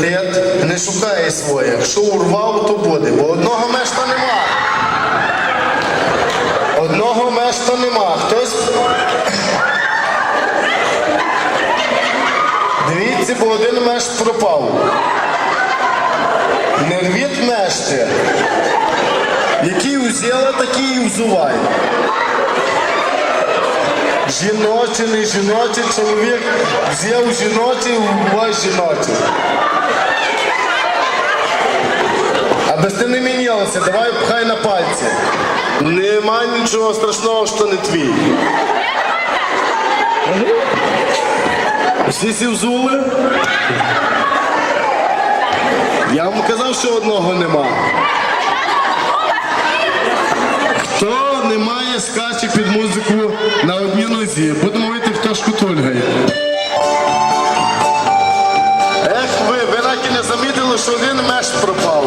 летить, не шукає своїх. Що урвав, то буде, бо одного мешта нема. Одного мешта нема. Хтось. Дивіться, бо один мешт пропав. Не рвіть мешти. Який узяла, такий і взувай. Жіночий, не жіночий, чоловік взяв жіночий, увай жіночий. Аби ти не мінялася, давай пхай на пальці. Нема нічого страшного, що не твій. Всі сі взули? Я вам казав, що одного нема. Хто не має, скаче під музику на одній нозі. Будемо вийти, хто шкутульгає. Ех ви, ви навіть і не замітили, що один меш пропав.